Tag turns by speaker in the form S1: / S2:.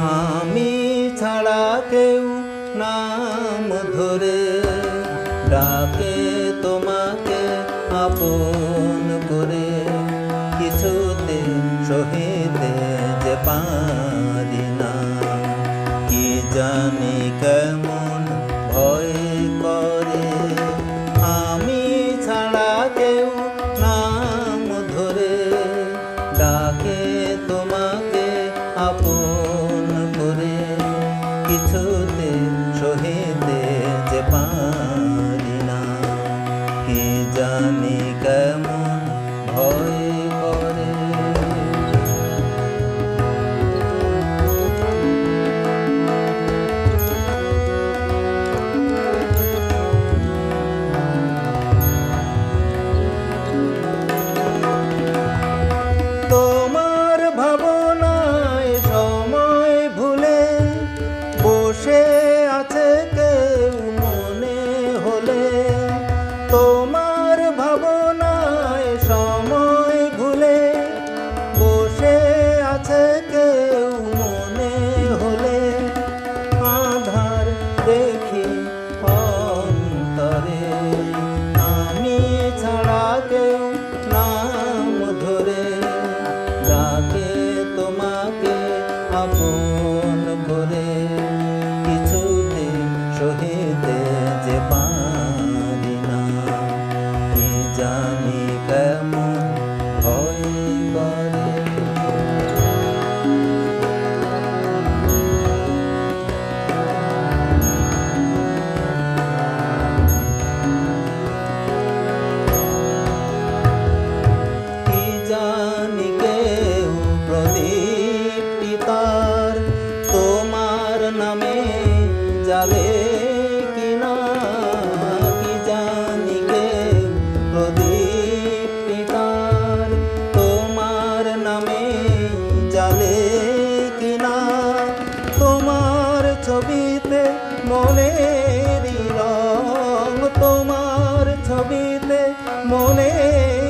S1: আমি ছাড়া কেউ নাম ধরে ডাকে তোমাকে আপন করে। কিছুতে সহিতে যে পারি না। কি জানি কেমন ভয় করে। আমি ছাড়া কেউ নাম ধরে ডাকে কিছুতে সহিতে যে পারি না। কি জানি কেমন ভয় কিছুতে সহিতে যে পারি না কি জানি মনের রং তোমার ছবিতে মনের